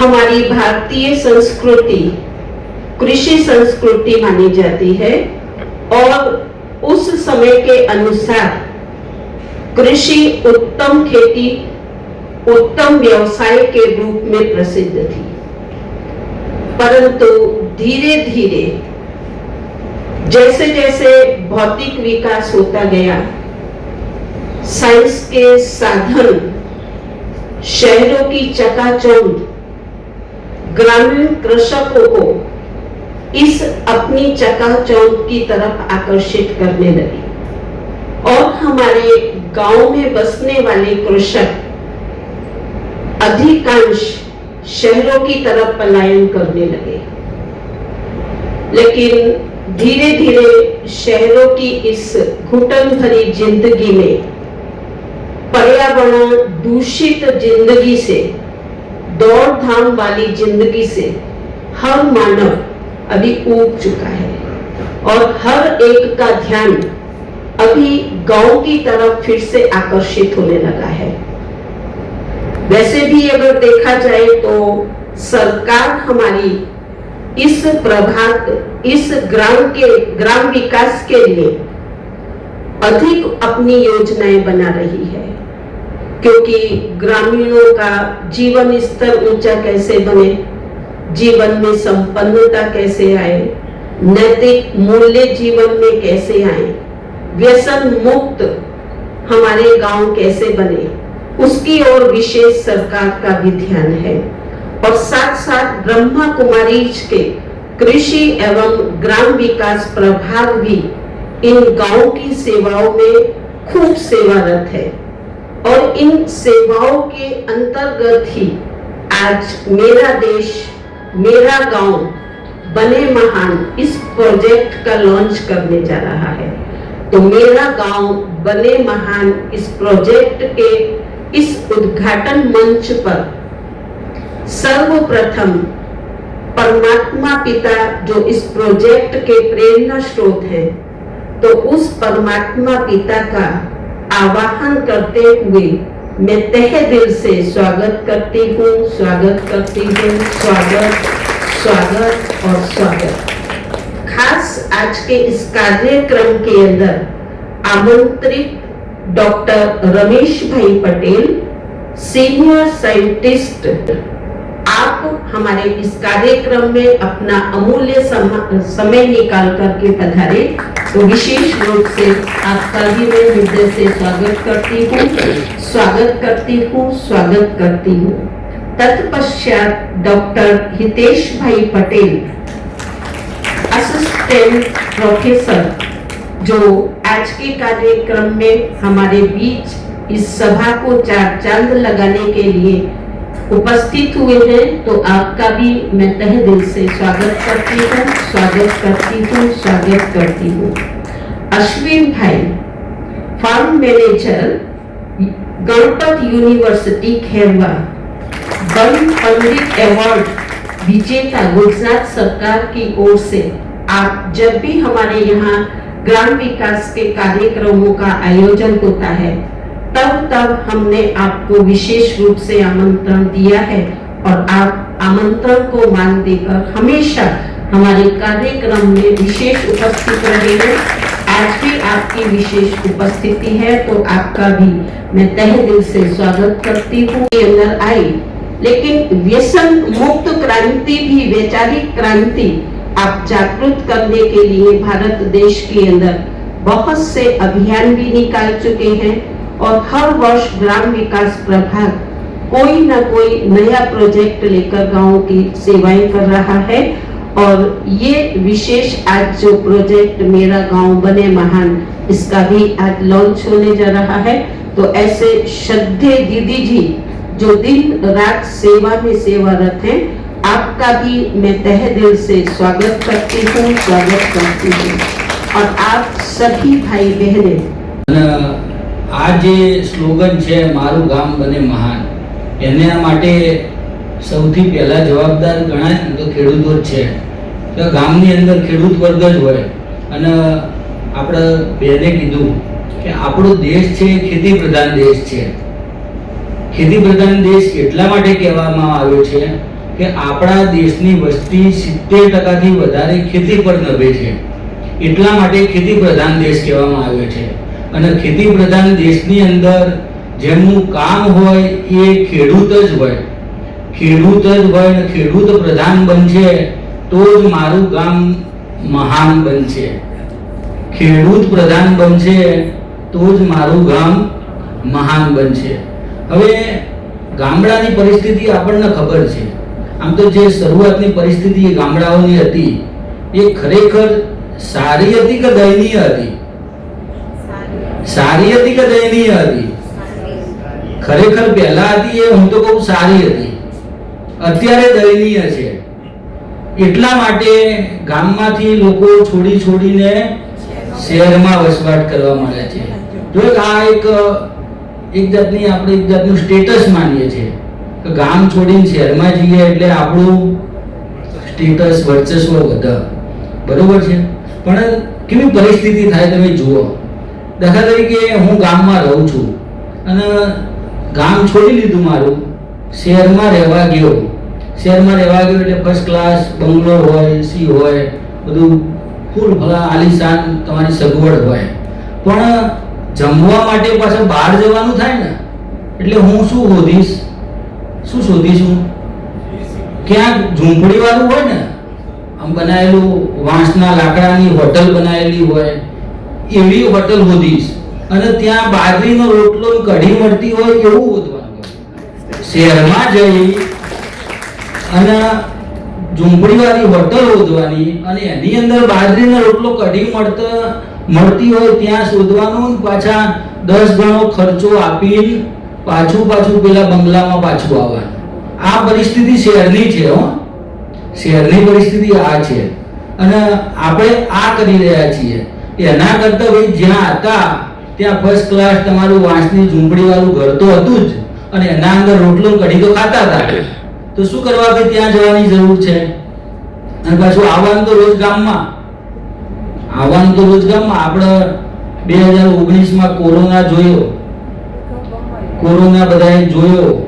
हमारी भारतीय संस्कृति, कृषि संस्कृति मानी जाती है और उस समय के अनुसार कृषि उत्तम खेती, उत्तम व्यवसाय के रूप में प्रसिद्ध थी। परंतु धीरे धीरे जैसे जैसे भौतिक विकास होता गया, साइंस के साधन, शहरों की चकाचौंध ग्रामीण कृषकों को इस अपनी चकाचौंध की तरफ़ आकर्षित करने लगी। और हमारे गाँव में बसने वाले कृषक अधिकांश शहरों की तरफ़ पलायन करने लगे। लेकिन धीरे धीरे शहरों की इस घुटन भरी ज़िंदगी में पर्यावरण दूषित ज़िंदगी से दौड़ धाम वाली ज़िंदगी से हर मानव अभी ऊब चुका है। और हर एक का ध्यान अभी गाँव की तरफ़ फिर से आकर्षित होने लगा है। वैसे भी अगर देखा जाए तो सरकार हमारी इस प्रभात, इस ग्राम के, ग्राम विकास के लिए अधिक अपनी योजनाएँ बना रही है। क्योंकि ग्रामीणों का जीवन स्तर ऊँचा कैसे बने? जीवन में संपन्नता कैसे आए? नैतिक मूल्य जीवन में कैसे आए? व्यसन मुक्त हमारे गाँव कैसे बने? उसकी ओर विशेष सरकार का भी ध्यान है। और साथ साथ ब्रह्मा कुमारी के कृषि एवं ग्राम विकास प्रभाग भी इन गाँव की सेवाओं में खूब सेवारत है। और इन सेवाओं के अंतर्गत ही आज मेरा देश, मेरा गाँव बने महान इस प्रोजेक्ट का लॉन्च करने जा रहा है। तो मेरा गाँव बने महान इस प्रोजेक्ट के इस उद्घाटन मंच पर सर्वप्रथम परमात्मा पिता जो इस प्रोजेक्ट के प्रेरणा स्रोत हैं तो उस परमात्मा पिता का आवाहन करते हुए मैं तहे दिल से स्वागत करती हूँ, स्वागत करती हूँ, स्वागत स्वागत और स्वागत। खास आज के इस कार्यक्रम के अंदर आमंत्रित डॉक्टर रमेश भाई पटेल, सीनियर साइंटिस्ट, आप हमारे इस कार्यक्रम में अपना अमूल्य समय निकाल करके पधारे। विशेष रूप से आपका भी मैं हृदय से स्वागत करती हूँ, स्वागत करती हूँ, स्वागत करती हूँ। तत्पश्चात डॉक्टर हितेश भाई पटेल असिस्टेंट प्रोफेसर जो आज के कार्यक्रम में हमारे बीच इस सभा को चार चाँद लगाने के लिए उपस्थित हुए हैं तो आपका भी मैं तहे दिल से स्वागत करती हूँ, स्वागत करती हूँ, स्वागत करती हूँ। Ashwin bhai farm manager Ganpat university Kherva Van Pandit award विजेता गुजरात सरकार की ओर से। आप जब भी हमारे यहाँ ग्राम विकास के कार्यक्रमों का आयोजन होता है तब तब हमने आपको विशेष रूप से आमंत्रण दिया है और आप आमंत्रण को मान देकर हमेशा हमारे कार्यक्रम में विशेष उपस्थित रहे हैं। आज भी आपकी विशेष उपस्थिति है तो आपका भी मैं तहे दिल से स्वागत करती हूँ। आई लेकिन व्यसन, मुक्त क्रांति भी, वैचारिक क्रांति आप जागृत करने के लिए भारत देश के अंदर बहुत से अभियान भी निकाल चुके हैं। और हर वर्ष ग्राम विकास प्रभाग कोई ना कोई नया प्रोजेक्ट लेकर गाँव की सेवाएँ कर रहा है। और ये विशेष आज जो प्रोजेक्ट मेरा गाँव बने महान, इसका भी आज लॉन्च होने जा रहा है। तो ऐसे श्रद्धे दीदी जी जो दिन रात सेवा में सेवारत हैं, आपका भी मैं तह दिल से स्वागत करती हूँ, स्वागत करती हूँ। और आप सभी भाई बहनें આ જે સ્લોગન છે, મારું ગામ બને મહાન એના માટે સૌથી પહેલા જવાબદાર ગણાય તો ખેડૂતો જ છે. તો ગામની અંદર ખેડૂત વર્ગ જ હોય. અને આપણે બેને કીધું કે આપણો દેશ છે એ ખેતી પ્રધાન દેશ છે. ખેતી પ્રધાન દેશ એટલા માટે કહેવામાં આવ્યો છે કે આપણા દેશની વસ્તી સિત્તેર ટકાથી વધારે ખેતી પર નભે છે. એટલા માટે ખેતી પ્રધાન દેશ કહેવામાં આવ્યો છે. અને ખેતી પ્રધાન દેશની અંદર જેમનું કામ હોય એ ખેડૂત જ હોય. ખેડૂત જ હોય અને ખેડૂત પ્રધાન બનશે તો જ મારું ગામ મહાન બનશે. ખેડૂત પ્રધાન બનશે તો જ મારું ગામ મહાન બનશે. હવે ગામડાની પરિસ્થિતિ આપણને ખબર છે. આમ તો જે શરૂઆતની પરિસ્થિતિ ગામડાઓની હતી એ ખરેખર સારી હતી કે દયનીય હતી? સારી હતી કે દયનીય હતી? ખરેખર પહેલા હતી એ હું તો કહું સારી હતી. અત્યારે દયનીય છે. એટલા માટે ગામમાંથી લોકો છોડી છોડીને શહેરમાં વસવાટ કરવા માંડે છે. જો આ એક એક જાતની આપણે એક જાતનું સ્ટેટસ માનીએ છીએ કે ગામ છોડીને શહેરમાં જઈએ એટલે આપણું સ્ટેટસ વર્ચસ્વ વધે. બરોબર છે? પણ કેવી પરિસ્થિતિ થાય તમે જુઓ. દાખલા તરીકે હું ગામમાં રહું છું અને ગામ છોડી લીધું મારું, શહેરમાં રહેવા ગયો. શહેરમાં રહેવા ગયો એટલે ફર્સ્ટ ક્લાસ બંગલો હોય, સી હોય, બધું ફૂલ ભલા આલિશાન તમારી સગવડ હોય. પણ જમવા માટે પાછળ બહાર જવાનું થાય ને, એટલે હું શું શોધીશ? શું શોધીશ? હું ક્યાંક ઝૂંપડી વાળું હોય ને, આમ બનાવેલું વાંસના લાકડાની હોટલ બનાવેલી હોય એવી હોટલ શોધીશ અને ત્યાં બાજરીનો રોટલો કઢી મળતી હોય એવું શોધવાનું શહેરમાં જઈ અને ઝૂંપડીવાળી હોટલ શોધવાની અને એની અંદર બાજરીનો રોટલો કઢી મળતો, મળતી હોય ત્યાં શોધવાનું પાછા દસ ગણો ખર્ચો આપી પાછું પાછું પેલા બંગલામાં પાછું આવવાનું. આ પરિસ્થિતિ શહેરની છે હો. શહેરની પરિસ્થિતિ આ છે. અને આપણે આ કરી રહ્યા છીએ. એના કરતાં ભાઈ જ્યાં હતા ત્યાં ફર્સ્ટ ક્લાસ તમારું વાંસની ઝૂંપડી વાળું ઘર તો હતું જ. અને એના અંદર રોટલો કઢી તો ખાતા હતા. તો શું કરવા ભાઈ ત્યાં જવાની જરૂર છે? અને પાછું આવવાનું તો રોજ ગામમાં. આવવાનું તો રોજ ગામમાં. આપણે બે હજાર ઓગણીસમાં કોરોના જોયો. કોરોના બધાએ જોયો?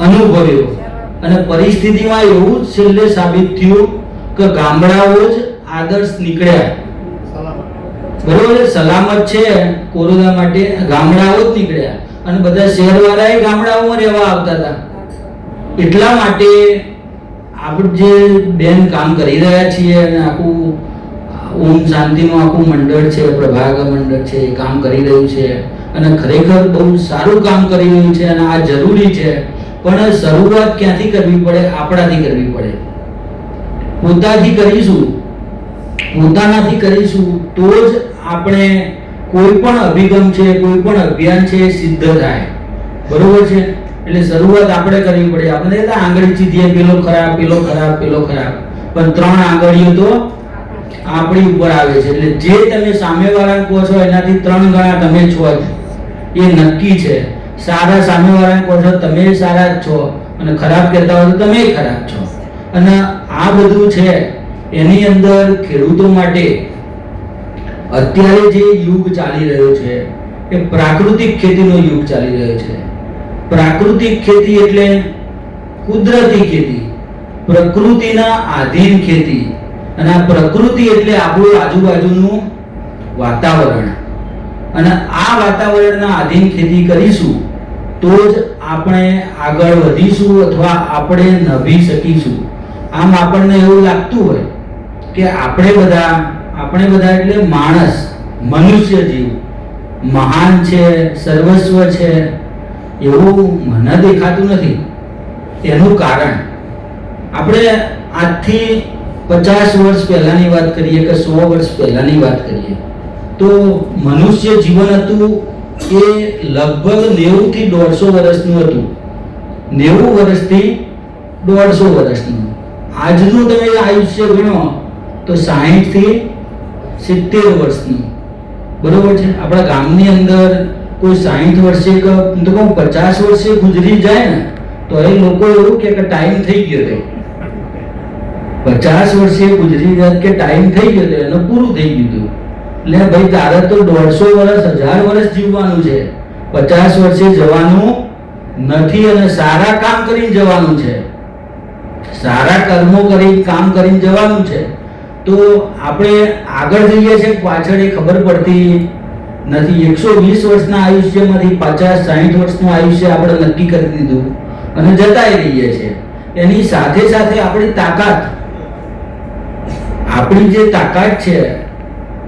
અનુભવ્યો. અને પરિસ્થિતિમાં એવું જ છેલ્લે સાબિત થયું કે ગામડાઓ જ આદર્શ નીકળ્યા. બરોબર સલામત છે. કોરોના માટે ગામડાઓ જ નીકળ્યા. અને બધા શહેરવાળાએ ગામડાઓમાં રહેવા આવતા હતા. એટલા માટે આપણે જે બેન કામ કરી રહ્યા છીએ અને આખું ઓમ શાંતિનું આખું મંડળ છે, પ્રભાગ મંડળ છે, એ કામ કરી રહ્યું છે. અને ખરેખર બહુ સારું કામ કરી રહ્યું છે અને આ જરૂરી છે. પણ શરૂઆત ક્યાંથી કરવી પડે? આપણાથી કરવી પડે. પોતાથી કરીશું. પોતાનાથી કરીશું તો જ આપણે કોઈ પણ અભિગમ છે, કોઈ પણ અભિયાન છે સિદ્ધ થાય. બરોબર છે? એટલે શરૂઆત આપણે કરવી પડે. આપણે આંગળી ચીધીએ, પેલો ખરાબ પેલો ખરાબ પેલો ખરાબ. પણ ત્રણ આંગળીઓ તો આપણી ઉપર આવે છે. એટલે જે તમે સામેવાળાને કહો છો, એનાથી ત્રણ ગણા તમે છો એ નક્કી છે. સારા સામેવાળાને કહો છો, તમે સારા જ છો. અને ખરાબ કહેતા હોય તો તમે ખરાબ છો. અને આ બધું છે એની અંદર ખેડૂતો માટે અત્યારે જે યુગ ચાલી રહ્યો છે, એ પ્રાકૃતિક ખેતીનો યુગ ચાલી રહ્યો છે. પ્રાકૃતિક ખેતી એટલે કુદરતી ખેતી, પ્રકૃતિના આધીન ખેતી. અને આ પ્રકૃતિ એટલે આપણું આજુબાજુનું વાતાવરણ. અને આ વાતાવરણના આધીન ખેતી કરીશું, તો જ આપણે આગળ વધીશું અથવા આપણે નભી શકીશું. આમ આપણને એવું લાગતું હોય કે આપણે બધા આપણે બધા એટલે માણસ, મનુષ્ય જીવ. મહાન છે, સર્વસ્વ છે, એવું મને દેખાતું નથી. એનું કારણ. આપણે આજથી પચાસ વર્ષ પહેલાંની વાત કરીએ કે સો વર્ષ પહેલાંની વાત કરીએ, તો મનુષ્ય જીવન હતું એ લગભગ નેવુંથી દોઢસો વર્ષનું હતું. નેવું વર્ષથી દોઢસો વર્ષનું. આજનું તમે આયુષ્ય ગણો તો સાહીઠથી સિત્તેર વર્ષનું. બરોબર છે? આપણા ગામની અંદર કોઈ સાહીઠ વર્ષે કે તો કહું પચાસ વર્ષે ગુજરી જાય ને, તો એ લોકો એવું કે ટાઈમ થઈ ગયો છે. પચાસ વર્ષે ગુજરી જાય કે ટાઈમ થઈ ગયો છે પૂરું થઈ ગયું એટલે ભાઈ તારે તો દોઢસો વર્ષ, હજાર વર્ષ જીવવાનું છે. પચાસ વર્ષે જવાનું નથી અને સારા કામ કરીને જવાનું છે. સારા કર્મો કરી કામ કરીને જવાનું છે. તો આપણે આગળ જઈએ છીએ પાછળ એ ખબર પડતી નથી. એકસો વીસ વર્ષના આયુષ્યમાંથી પચાસ, સાહીઠ વર્ષનું આયુષ્ય આપણે નક્કી કરી દીધું અને જતાય રહીએ છીએ. એની સાથે સાથે આપણી તાકાત, આપણી જે તાકાત છે,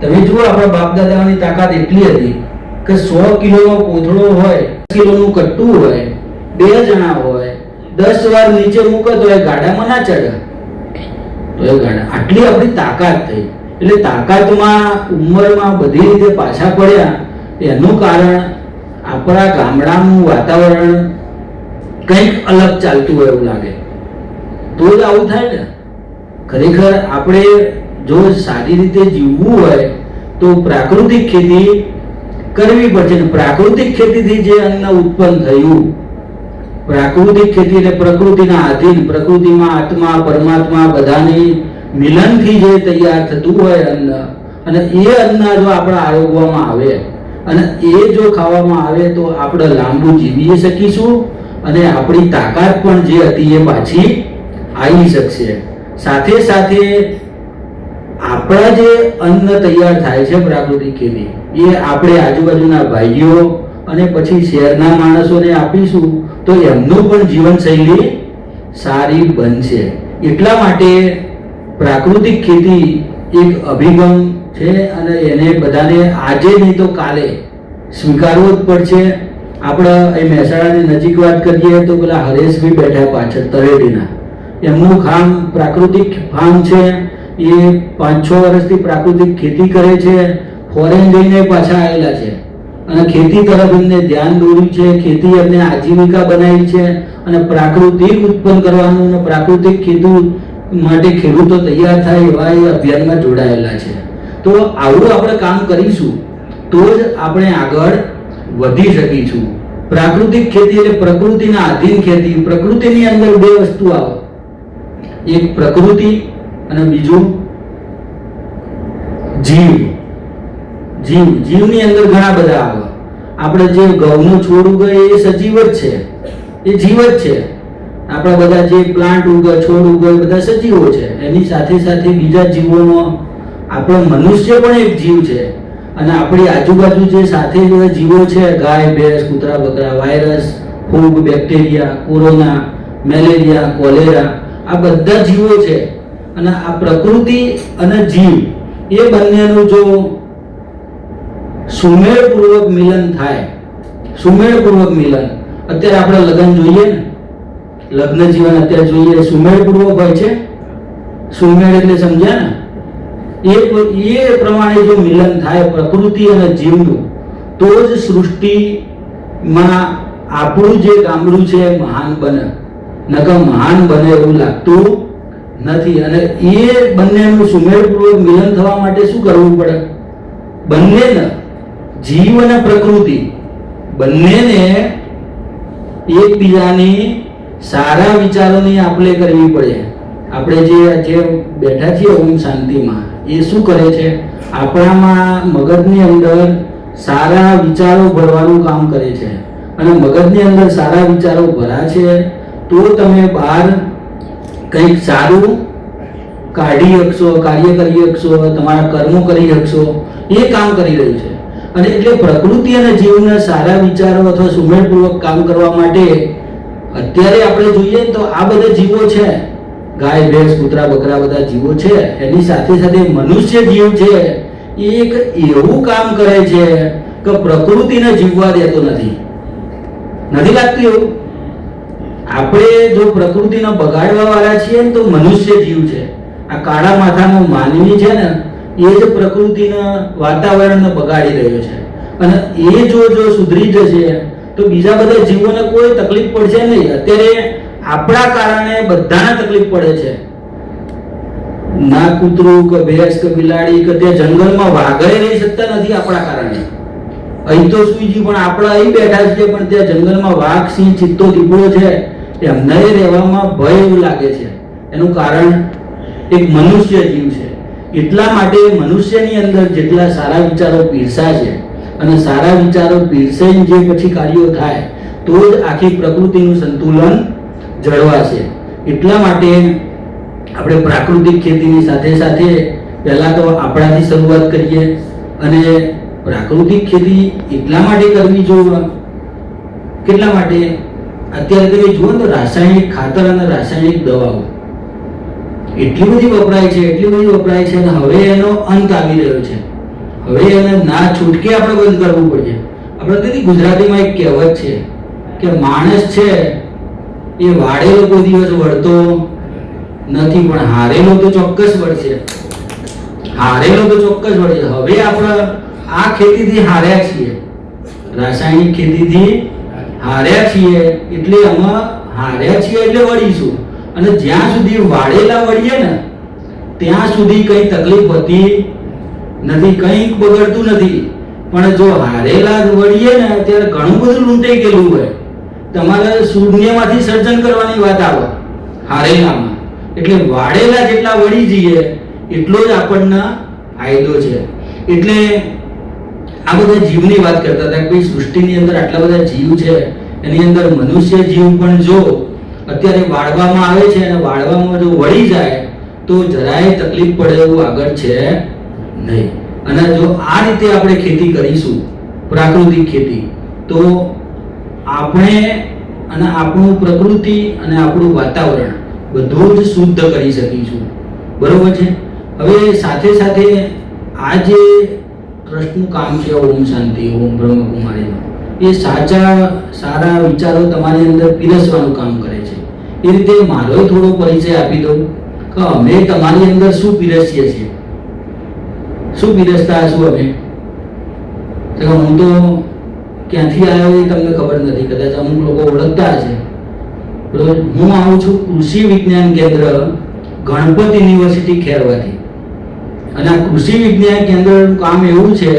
તમે જુઓ આપણા બાપ દાદાની તાકાત એટલી હતી કે સો કિલોનો કોથળો હોય કિલોનું કટ્ટું હોય, બે જણા હોય, દસ વાર નીચે મૂકત હોય, ગાડામાં ના ચડે તો એ આટલી આપણી તાકાત થઈ. એટલે તાકાતમાં, ઉંમરમાં બધી રીતે પાછા પડ્યા, એનું કારણ આપણા ગામડાનું વાતાવરણ કંઈક અલગ ચાલતું હોય એવું લાગે. તો જ આવું થાય ને. ખરેખર આપણે જો સારી રીતે જીવવું હોય, તો પ્રાકૃતિક ખેતી કરવી પડશે. ને પ્રાકૃતિક ખેતીથી જે અન્ન ઉત્પન્ન થયું પ્રાકૃતિક ખેતી એટલે પ્રકૃતિના આધીન, પ્રકૃતિમાં આત્મા, પરમાત્મા બધાની મિલનથી જે તૈયાર થતું હોય અન્ન, અને એ અન્ન જો આપણે આરોગવામાં આવે, અને એ જો ખાવામાં આવે તો આપણે લાંબુ જીવી શકીશું, અને આપણી તાકાત પણ જે હતી એ પાછી આવી શકશે. સાથે સાથે આપણા જે અન્ન તૈયાર થાય છે પ્રાકૃતિક ખેતી, એ આપણે આજુબાજુના ભાઈઓ અને પછી શહેરના માણસોને આપીશું તો એમનું પણ જીવનશૈલી સારી બનશે. એટલા માટે પ્રાકૃતિક ખેતી એક અભિગમ છે અને એને બધાને આજે નહીં તો કાલે સ્વીકારવો જ પડશે. આપણે એ મહેસાણાની નજીક વાત કરીએ તો પેલા હરેશભાઈ બેઠા પાછળ તળેટીના. એમનું ખામ પ્રાકૃતિક ફાર્મ છે. એ પાંચ છ વર્ષથી પ્રાકૃતિક ખેતી કરે છે. ફોરેન જઈને પાછા આવેલા છે. અને ખેતી તરફ એમને ધ્યાન દોર્યું છે. ખેતી એમને આજીવિકા બનાવી છે અને પ્રાકૃતિક ઉત્પન્ન કરવાનું અને પ્રાકૃતિક ખેતી માટે ખેડૂતો તૈયાર થાય એવા એ અભિયાનમાં જોડાયેલા છે. તો આવું આપણે કામ કરીશું તો જ આપણે આગળ વધી શકીશું. પ્રાકૃતિક ખેતી એટલે પ્રકૃતિના આધીન ખેતી. પ્રકૃતિની અંદર બે વસ્તુ આવે. એક પ્રકૃતિ અને બીજું જીવ. જીવ, જીવની અંદર ઘણા બધા આવે આપણે જે ઘઉંનું છોડ ઉગે એ સજીવ જ છે. એ જીવ જ છે. આપણા બધા જે પ્લાન્ટ ઉગે, છોડ ઉગે બધા સજીવો છે. એની સાથે સાથે બીજા જીવોનો, આપણો મનુષ્ય પણ એક જીવ છે. અને આપણી આજુબાજુ જે સાથે જે જીવો છે, ગાય, ભેંસ, કૂતરા, બકરા, વાયરસ, ફૂગ, બેક્ટેરિયા, કોરોના, મેલેરિયા, કોલેરા, આ બધા જીવો છે. અને આ પ્રકૃતિ અને જીવ, એ બંનેનું જો સુમેળપૂર્વક મિલન થાય. સુમેળપૂર્વક મિલન. અત્યારે આપણે લગ્ન જોઈએ ને? લગ્ન જીવન અત્યારે જોઈએ, સુમેળપૂર્વક હોય છે? સુમેળ એટલે સમજ્યા ને? એ એ પ્રમાણે જો મિલન થાય પ્રકૃતિ અને જીવનું, તો જ સૃષ્ટિમાં આપણું જે ગામડું છે મહાન બને. નકર મહાન બને એવું લાગતું નથી. અને એ બંનેનું સુમેળપૂર્વક મિલન થવા માટે શું કરવું પડે? બંનેને જીવ અને પ્રકૃતિ બંનેને એકબીજાની સારા વિચારોની આપલે કરવી પડે. આપણે જે જે બેઠા છીએ ઓમ શાંતિમાં, એ શું કરે છે? આપણામાં મગજની અંદર સારા વિચારો ભરવાનું કામ કરે છે. અને મગજની અંદર સારા વિચારો ભરા છે, તો તમે બહાર કંઈક સારું કાઢી શકશો, કાર્ય કરી શકશો, તમારા કર્મો કરી શકશો, એ કામ કરી રહ્યું છે. અને એટલે પ્રકૃતિ અને જીવના સારા વિચારો અથવા સુમેળપૂર્વક કામ કરવા માટે અત્યારે આપણે જોઈએ તો આ બધા જીવો છે. ગાય, ભેંસ, કૂતરા, બકરા બધા જીવો છે. એની સાથે સાથે મનુષ્ય જીવ છે. એ એક એવું કામ કરે છે કે પ્રકૃતિને જીવવા દેતો નથી. નથી લાગતું એવું? આપણે જો પ્રકૃતિને બગાડવા વાળા છીએ ને તો મનુષ્ય જીવ છે. આ કાળા માથાનો માનવી છે ને એ જ પ્રકૃતિના વાતાવરણને બગાડી રહ્યો છે. અને એ જો જો સુધરી જશે, તો બીજા બધા જીવોને કોઈ તકલીફ પડશે નહીં. અત્યારે આપણા કારણે બધાને તકલીફ પડે છે. ના કૂતરું, કે ભેંસ, કે બિલાડી, કે તે જંગલમાં વાઘરે રહી શકતા નથી આપણા કારણે. અહીં તો સુઈજી પણ આપણે અહીં બેઠા છીએ પણ ત્યાં જંગલમાં વાઘ, સિંહ, ચિત્તો, દીપડો છે. એમને રહેવામાં ભય એવું લાગે છે. એનું કારણ એક મનુષ્ય જીવ છે. એટલા માટે મનુષ્યની અંદર જેટલા સારા વિચારો પીરસા છે અને સારા વિચારો પીરસાઈને જે પછી કાર્યો થાય, તો જ આખી પ્રકૃતિનું સંતુલન જળવાશે. એટલા માટે આપણે પ્રાકૃતિક ખેતીની સાથે સાથે પહેલાં તો આપણાથી શરૂઆત કરીએ અને પ્રાકૃતિક ખેતી એટલા માટે કરવી જોઈએ કેટલા માટે? અત્યારે તમે જુઓ તો રાસાયણિક ખાતર અને રાસાયણિક દવાઓ. એટલી બધી વપરાય છે, એટલી બધી વપરાય છે અને હવે એનો અંત આવી રહ્યો છે. હવે એને ના છૂટકે આપણે બંધ કરવું પડશે આપણે તેથી ગુજરાતીમાં એક કહેવત છે કે માણસ છે એ વાળેલો કોઈ દિવસ વળતો નથી, પણ હારેલો તો ચોક્કસ વળશે. હારેલો તો ચોક્કસ વળશે. હવે આપણે આ ખેતીથી હાર્યા છીએ. રાસાયણિક ખેતીથી હાર્યા છીએ, એટલે અમે હાર્યા છીએ એટલે વળીશું. અને જ્યાં સુધી વાળેલા વળીએ ને, ત્યાં સુધી કઈ તકલીફ હોતી નથી, કંઈક બગડતું નથી. પણ જો હારેલા વળીએ ને, ત્યારે ઘણું બધું લૂંટાઈ ગયેલું હોય. તમારે શૂન્યમાંથી સર્જન કરવાની વાત આવે. હારેલામાં. એટલે વાળેલા જેટલા વળી જઈએ, એટલો જ આપણને ફાયદો છે. એટલે આ બધા જીવની વાત કરતા હતા કે ભાઈ સૃષ્ટિની અંદર આટલા બધા જીવ છે, એની અંદર મનુષ્ય જીવ પણ જો અત્યારે વાળવામાં આવે છે અને વાળવામાં જો વળી જાય, તો જરાય તકલીફ પડે એવું આગળ છે નહીં. અને જો આ રીતે આપણે ખેતી કરીશું, પ્રાકૃતિક ખેતી, તો આપણે અને આપણું પ્રકૃતિ અને આપણું વાતાવરણ બધું જ શુદ્ધ કરી શકીશું. બરોબર છે? હવે સાથે સાથે આ જે ટ્રસ્ટનું કામ છે, ઓમ શાંતિ, ઓમ બ્રહ્મકુમારીનું એ સાચા, સારા વિચારો તમારી અંદર પીરસવાનું કામ કરે. એ રીતે મારો થોડો પરિચય આપી દઉં કે અમે તમારી અંદર શું પીરસીએ છીએ. શું પીરસતા હશું અમે? હું તો ક્યાંથી આવ્યો એ તમને ખબર નથી, કદાચ અમુક લોકો ઓળખતા હશે. બરોબર? હું આવું છું કૃષિ વિજ્ઞાન કેન્દ્ર ગણપત યુનિવર્સિટી ખેરવાથી. અને આ કૃષિ વિજ્ઞાન કેન્દ્રનું કામ એવું છે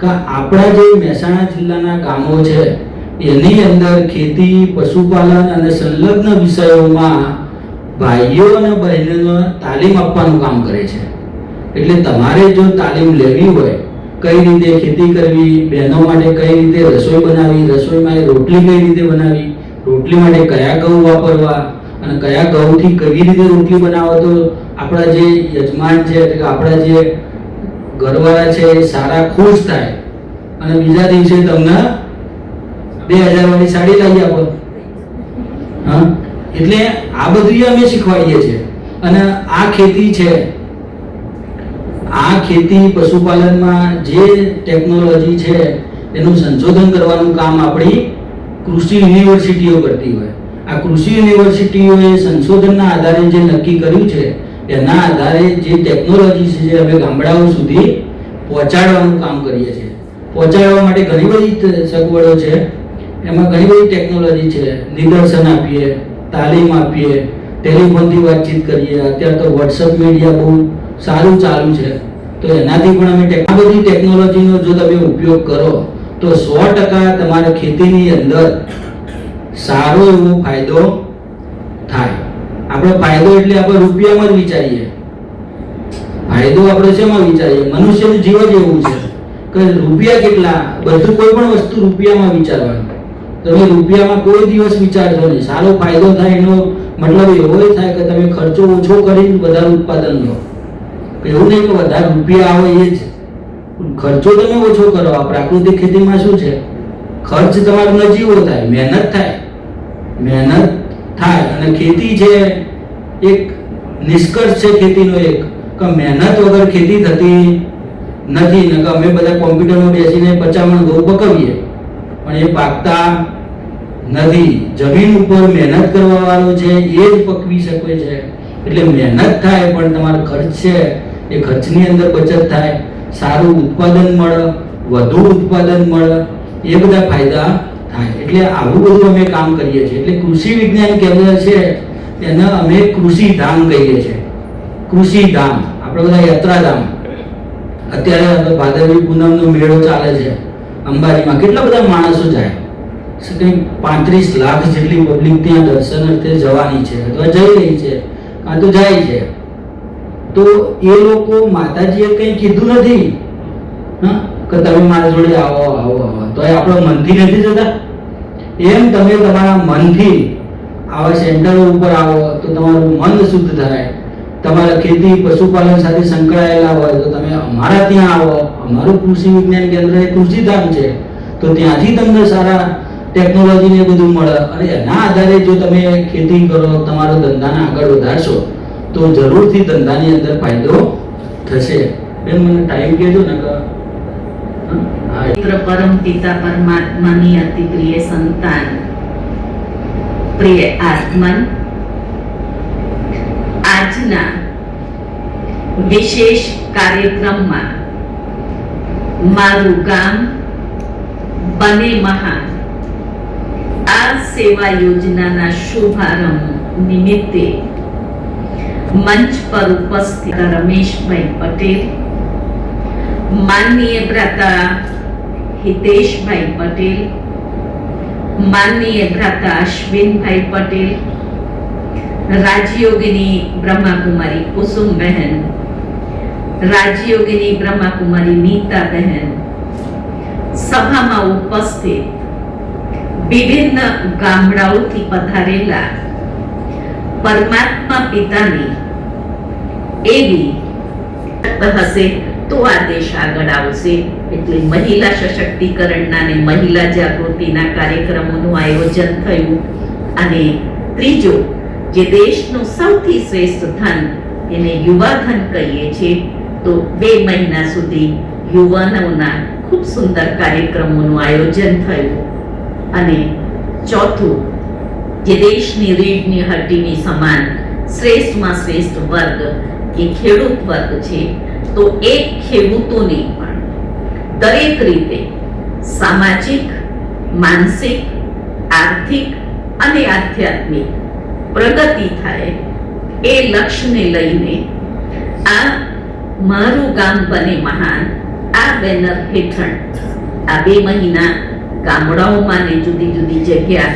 કે આપણા જે મહેસાણા જિલ્લાના ગામો છે એની અંદર ખેતી, પશુપાલન અને સંલગ્ન વિષયોમાં ભાઈઓ અને બહેનોને તાલીમ આપવાનું કામ કરે છે. એટલે તમારે જો તાલીમ લેવી હોય, કઈ રીતે ખેતી કરવી, બહેનો માટે કઈ રીતે રસોઈ બનાવી, રસોઈમાં રોટલી કઈ રીતે બનાવી, રોટલી માટે કયા ઘઉં વાપરવા અને કયા ઘઉંથી કેવી રીતે રોટલી બનાવો, તો આપણા જે યજમાન છે એટલે આપણા જે ઘરવાળા છે એ સારા ખુશ થાય. અને બીજા દિવસે તમને બે હજાર વાળી સાડી લઈ આવો. હા? એટલે આ બધું અમે શીખવાડીએ છીએ. અને આ ખેતી છે. આ ખેતી પશુપાલનમાં જે ટેકનોલોજી છે, એનું સંશોધન કરવાનું કામ આપણી કૃષિ યુનિવર્સિટીઓ કરતી હોય. આ કૃષિ યુનિવર્સિટીઓએ સંશોધનના આધારે જે નક્કી કર્યું છે, એના આધારે જે ટેકનોલોજી છે, જે અમે ગામડાઓ સુધી પહોંચાડવાનું કામ કરીએ છીએ. પહોંચાડવા માટે ઘણી બધી સગવડો છે. એમાં ઘણી બધી ટેકનોલોજી છે. નિદર્શન આપીએ, તાલીમ આપીએ ટેલિફોનથી વાતચીત કરીએ. અત્યારે તો વોટ્સઅપ મીડિયા બહુ સારું ચાલુ છે. તો એનાથી પણ અમે આ બધી ટેકનોલોજીનો જો તમે ઉપયોગ કરો, તો સો ટકા તમારા ખેતીની અંદર સારો એવો ફાયદો થાય. આપણે ફાયદો એટલે આપણે રૂપિયામાં જ વિચારીએ. ફાયદો આપણે શેમાં વિચારીએ? મનુષ્યનું જીવ જ એવું છે કે રૂપિયા કેટલા? બધું કોઈ પણ વસ્તુ રૂપિયામાં વિચારવાનું. તમે રૂપિયામાં કોઈ દિવસ વિચારશો નહીં. સારો ફાયદો થાય એનો મતલબ એવો થાય કે તમે ખર્ચો ઓછો કરીને વધારે ઉત્પાદન લો. એવું નહીં કે વધારે રૂપિયા આવે એ જ. ખર્ચો તમે ઓછો કરો. આ પ્રાકૃતિક ખેતીમાં શું છે? ખર્ચ તમારો નજીવો થાય, મહેનત થાય. મહેનત થાય અને ખેતી છે એક નિષ્કર્ષ છે ખેતીનો એક, કે મહેનત વગર ખેતી થતી નથી. ને કે અમે બધા કોમ્પ્યુટરમાં બેસીને પચામણ ઘઉં પકવીએ. પણ એ પાકતા નથી. જમીન ઉપર મહેનત કરવા વાળો છે, એ જ પકવી શકે છે. એટલે મહેનત થાય, પણ તમારો ખર્ચ છે, એ ખર્ચની અંદર બચત થાય. સારું ઉત્પાદન મળે, વધુ ઉત્પાદન મળે, એ બધા ફાયદા થાય. એટલે આવું બધું અમે કામ કરીએ છીએ. એટલે કૃષિ વિજ્ઞાન કેન્દ્ર છે તેને અમે કૃષિ ધામ કહીએ છીએ. કૃષિ ધામ. આપણે બધા યાત્રાધામ. અત્યારે ભાદરવી પૂનમનો મેળો ચાલે છે. અંબાજીમાં કેટલા બધા માણસો જાય? કંઈક પાંત્રીસ લાખ જેટલી પબ્લિક ત્યાં દર્શન અર્થે જવાની છે અથવા જઈ રહી છે? કાં તો જાય છે? તો એ લોકો માતાજીએ કંઈ કીધું નથી? હા? કે તમે મારા જોડે આવો આવો આવો. તો એ આપણો મનથી નથી જતા? એમ તમે તમારા મનથી આવા સેન્ટરો ઉપર આવો, તો તમારું મન શુદ્ધ થાય. તમારા ખેતી પશુપાલન સાથે સંકળાયેલા હોય, તો તમે અમારા ત્યાં આવો. અમારું કૃષિ વિજ્ઞાન કેન્દ્ર એ કૃષિધામ છે. તો ત્યાંથી તમને સારા ટેકનોલોજી ને બધું મળે. અને એના આધારે જો તમે ખેતી કરો, તમારો ધંધાને આગળ વધારશો, તો જરૂરથી ધંધાની અંદર ફાયદો થશે. બેન, મને ટાઈમ કહેજો ને કે? પુત્ર પરમ પિતા પરમાત્માની અતિ પ્રિય સંતાન, પ્રિય આત્મન, આજના વિશેષ કાર્યક્રમમાં મારું ગામ બને મહાન આ સેવા યોજનાના શુભારંભ નિમિત્તે મંચ પર ઉપસ્થિત રમેશભાઈ પટેલ માનનીય ભ્રાતા હિતેશભાઈ પટેલ માનનીય ભ્રાતા અશ્વિનભાઈ પટેલ રાજયોગિની બ્રહ્માકુમારી કુસુમબહેન રાજયોગિની બ્રહ્માકુમારી નીતાબહેન સભામાં ઉપસ્થિત વિભિન્ન ગામડાઓથી પધારેલા પરમાત્મા પિતાની એવી હશે તો આ દેશ આગળ આવશે. એટલે મહિલા સશક્તિકરણના અને મહિલા જાગૃતિના કાર્યક્રમોનું આયોજન થયું. અને ત્રીજો, જે દેશનું સૌથી શ્રેષ્ઠ ધન, એને યુવા ધન કહીએ છીએ તો બે મહિના સુધી યુવાનોના ખૂબ સુંદર કાર્યક્રમોનું આયોજન થયું. અને ચોથું, જે દેશની રીઢની હड्डीની સમાન શ્રેષ્ઠમાં શ્રેષ્ઠ વર્ગ એ ખેડૂત વર્ગ છે, તો એ ખેડૂતોને પણ દરેક રીતે સામાજિક, માનસિક, આર્થિક અને આધ્યાત્મિક પ્રગતિ થાય એ લક્ષ્યને લઈને આ મારું ગામ બને મહાન. આ બેનર હેઠળ આ બે મહિના ગામડાઓમાં ને જુદી જુદી જગ્યા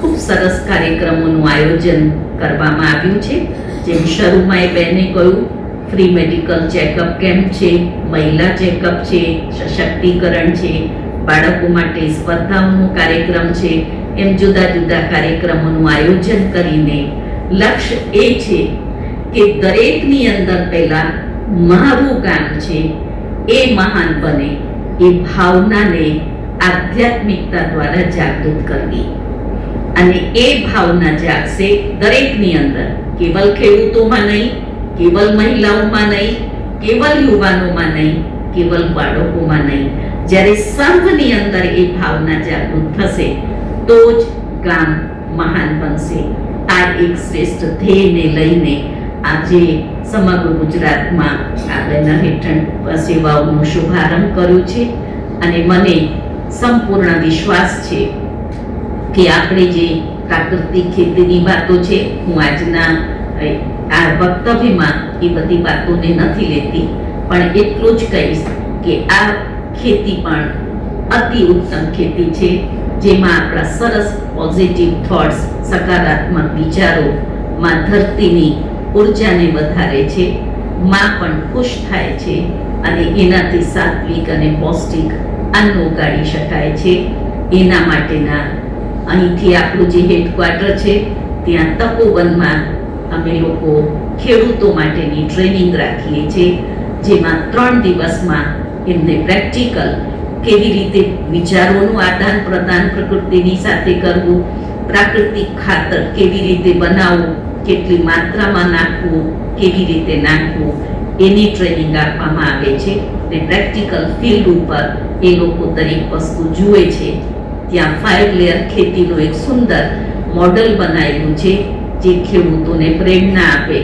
ખૂબ સરસ કાર્યક્રમોનું આયોજન કરવામાં આવ્યું છે. જેમ શરૂમાં એ બેને કહ્યું, ફ્રી મેડિકલ ચેકઅપ કેમ્પ છે, મહિલા ચેકઅપ છે, સશક્તિકરણ છે, બાળકો માટે સ્પર્ધાઓનો કાર્યક્રમ છે. એમ જુદા જુદા કાર્યક્રમોનું આયોજન કરીને લક્ષ્ય એ છે કે દરેકની અંદર પહેલા મારું ગામ છે. એ મહાન બને, એ ભાવનાને આધ્યાત્મિકતા દ્વારા જાગૃત કરવી. અને એ ભાવના જાગશે દરેકની અંદર. કેવલ ખેડૂતોમાં નહીં, કેવલ મહિલાઓમાં નહીં, કેવલ યુવાનોમાં નહીં, કેવલ બાળકોમાં નહીં. જ્યારે સર્વની અંદર એ ભાવના જાગૃત થશે, તો જ ગામ મહાન બનશે. આ એક શ્રેષ્ઠ ધ્યેયને લઈને આજે સમગ્ર ગુજરાતમાં આ બેનર હેઠળ સેવાઓનો શુભારંભ કર્યો છે અને મને સંપૂર્ણ વિશ્વાસ છે કે આપણે જે પ્રાકૃતિક ખેતીની વાતો છે, હું આજના આ વક્તવ્યમાં એ બધી વાતોને નથી લેતી, પણ એટલું જ કહીશ કે આ ખેતી પણ અતિ ઉત્તમ ખેતી છે, જેમાં આપણા સરસ પોઝિટિવ થોટ્સ સકારાત્મક વિચારોમાં ધરતીની ઉર્જાને વધારે છે, માં પણ ખુશ થાય છે અને એનાથી સાત્વિક અને પૌષ્ટિક અન્ન ઉગાડી શકાય છે. એના માટેના અહીંથી આપણું જે હેડક્વાર્ટર છે, ત્યાં તપોવનમાં અમે લોકો ખેડૂતો માટેની ટ્રેનિંગ રાખીએ છીએ, જેમાં ત્રણ દિવસમાં એમને પ્રેક્ટિકલ કેવી રીતે વિચારોનું આદાન પ્રદાન પ્રકૃતિની સાથે કરવું, પ્રાકૃતિક ખાતર કેવી રીતે બનાવવું કેટલી માત્રામાં નાખવું, કેવી રીતે નાખવું, એની ટ્રેનિંગ આપવામાં આવે છે ને પ્રેક્ટિકલ ફિલ્ડ ઉપર એ લોકો દરેક વસ્તુ જુએ છે. ત્યાં ફાઇવ લેયર ખેતીનું એક સુંદર મોડલ બનાવેલું છે, જે ખેડૂતોને પ્રેરણા આપે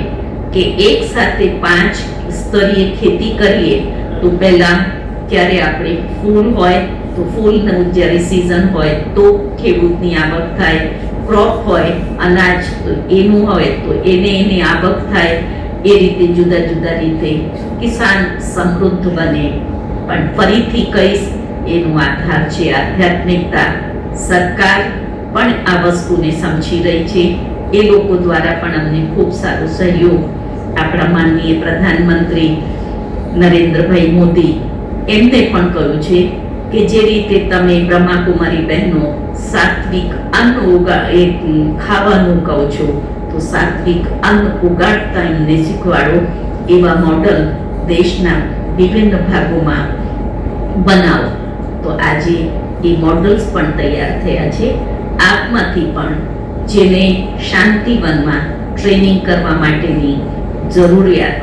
કે એક સાથે પાંચ સ્તરીય ખેતી કરીએ, તો પહેલાં ક્યારે આપણે ફૂલ હોય, તો ફૂલનું જ્યારે સિઝન હોય, તો ખેડૂતની આવક થાય. ક્રોપ હોય, અનાજ, એનું હોય તો એને એની આવક થાય, એ રીતે જુદા જુદા રીતે કિસાન સમૃદ્ધ બને. પણ ફરીથી કહીશ, એનું આધાર છે આધ્યાત્મિકતા. સરકાર પણ આ વસ્તુને સમજી રહી છે. એ લોકો દ્વારા પણ અમને ખૂબ સારો સહયોગ. આપણા માનનીય પ્રધાનમંત્રી નરેન્દ્રભાઈ મોદી એમને પણ કહ્યું છે કે જે રીતે તમે બ્રહ્માકુમારી બહેનો સાત્વિક અન્ન ઉગા, એ ખાવાનું કહું છું, તો સાત્વિક અન્ન ઉગાડતા એમને શીખવાડો એવા મોડલ દેશના વિભિન્ન ભાગોમાં બનાવો. તો આજે એ મોડલ્સ પણ તૈયાર થયા છે. આપમાંથી પણ જેને શાંતિવનમાં ટ્રેનિંગ કરવા માટેની જરૂરિયાત,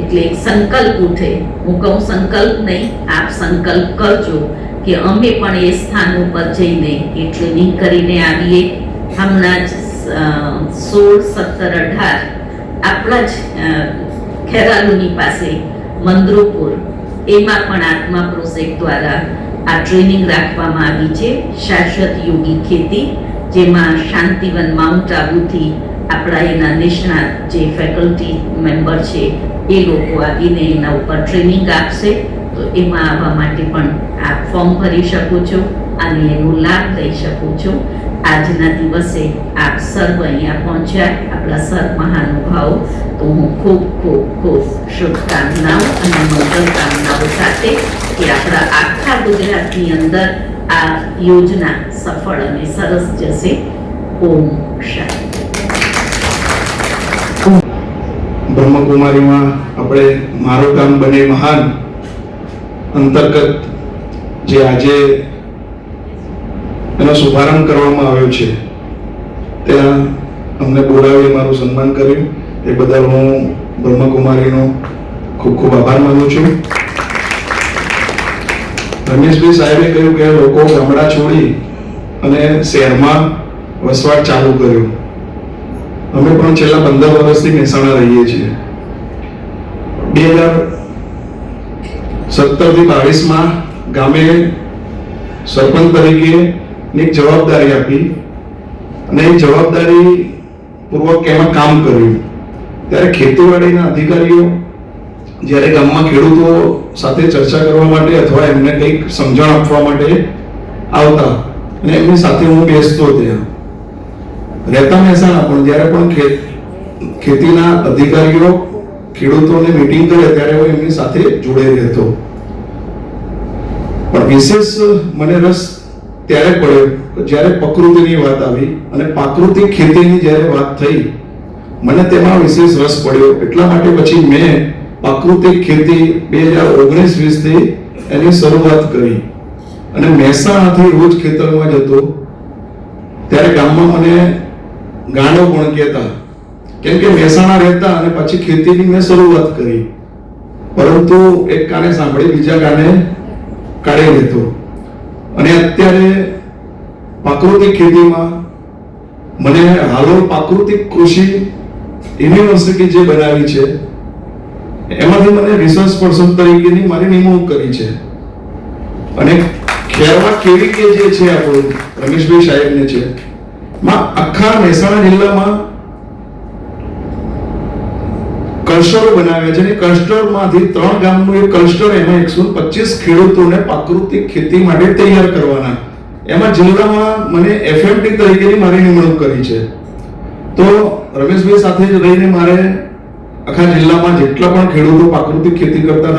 એટલે સંકલ્પ ઉઠે. હું કહું સંકલ્પ નહીં, આપ સંકલ્પ કરજો. કે અમે પણ એ સ્થાન ઉપર જઈને ટ્રેનિંગ કરીને આવીએ. હમણાં જ સોળ, સત્તર, અઢાર આપણા જ ખેરાલુની પાસે મંદ્રોપુર. એમાં પણ આત્મા પ્રોજેક્ટ દ્વારા આ ટ્રેનિંગ રાખવામાં આવી છે. શાશ્વત યોગી ખેતી, જેમાં શાંતિવન માઉન્ટ આબુથી આપણા એના નિષ્ણાત જે ફેકલ્ટી મેમ્બર છે, એ લોકો આવીને એના ઉપર ટ્રેનિંગ આપશે. તો એમાં આવવા માટે પણ આ ફોર્મ ભરી શકો છો અને એનો લાભ લઈ શકો છો. આજના દિવસે આપ સર્વ અહીંયા પહોંચ્યા, આપણા સર્વ મહાનુભાવો. તો હું ખૂબ ખૂબ ખૂબ શુભકામનાઓ અને મંગલકામનાઓ સાથે કે આપણા આખા ગુજરાતની અંદર આ યોજના સફળ અને સરસ જશે. ઓમ શાંતિ બ્રહ્મકુમારીમાં આપણે મારું કામ બને મહાન અંતર્ગત જે આજે એનો શુભારંભ કરવામાં આવ્યો છે, ત્યાં અમને બોલાવી મારું સન્માન કર્યું. એ બદલ હું બ્રહ્મકુમારીનો ખૂબ ખૂબ આભાર માનું છું. રમેશભાઈ સાહેબે કહ્યું કે લોકો ગામડા છોડી અને શહેરમાં વસવાટ ચાલુ કર્યું. અમે પણ છેલ્લા પંદર વર્ષથી મહેસાણા રહીએ છીએ. બે હજાર સત્તરથી બાવીસમાં ગામે સરપંચ તરીકે એક જવાબદારી આપી અને એ જવાબદારી પૂર્વક એમાં કામ કર્યું. ત્યારે ખેતીવાડીના અધિકારીઓ જ્યારે ગામમાં ખેડૂતો સાથે ચર્ચા કરવા માટે અથવા એમને કંઈક સમજણ આપવા માટે આવતા અને એમની સાથે હું બેસતો ત્યાં. રહેતા મહેસાણા પણ જ્યારે પણ ખેતીના અધિકારીઓ ખેડૂતોને મીટિંગ કરે ત્યારે હું એમની સાથે જોડે રહેતો. પણ વિશેષ મને રસ ત્યારે પડ્યો જ્યારે પ્રકૃતિની વાત આવી અને પ્રાકૃતિક ખેતીની જ્યારે વાત થઈ, મને તેમાં વિશેષ રસ પડ્યો. એટલા માટે પછી મેં પ્રાકૃતિક ખેતી બે હજાર ઓગણીસ વીસથી એની શરૂઆત કરી. અને મહેસાણાથી રોજ ખેતરમાં જતો. ત્યારે ગામમાં મને ગાંડો પણ કહેતા કેમ કે મહેસાણા રહેતા અને પછી ખેતીની મેં શરૂઆત કરી. પરંતુ એક કાને સાંભળી, બીજા કાને કાઢી લેતો અને અત્યારે પ્રાકૃતિક ખેતીમાં મને હાલો પ્રાકૃતિક કૃષિ યુનિવર્સિટી જે બનાવી છે, એમાંથી મને રિસર્ચ પર્સન તરીકેની મારી નિમણૂક કરી છે. અને ખેરવા કેવી કે જે છે આપણું રમેશભાઈ સાહેબને છે માં આખા મહેસાણા જિલ્લામાં ક્લસ્ટરો બનાવ્યા છે અને ક્લસ્ટરમાંથી ત્રણ ગામનું એક ક્લસ્ટર એમાં એકસો પચીસ ખેડૂતોને પ્રાકૃતિક ખેતી માટે તૈયાર કરવાના. એમાં જિલ્લામાં મને એફએમટી તરીકેની મારી નિમણૂક કરી છે. તો રમેશભાઈ સાથે જ રહીને મારે આખા જિલ્લામાં જેટલા પણ ખેડૂતો પ્રાકૃતિક ખેતી કરતા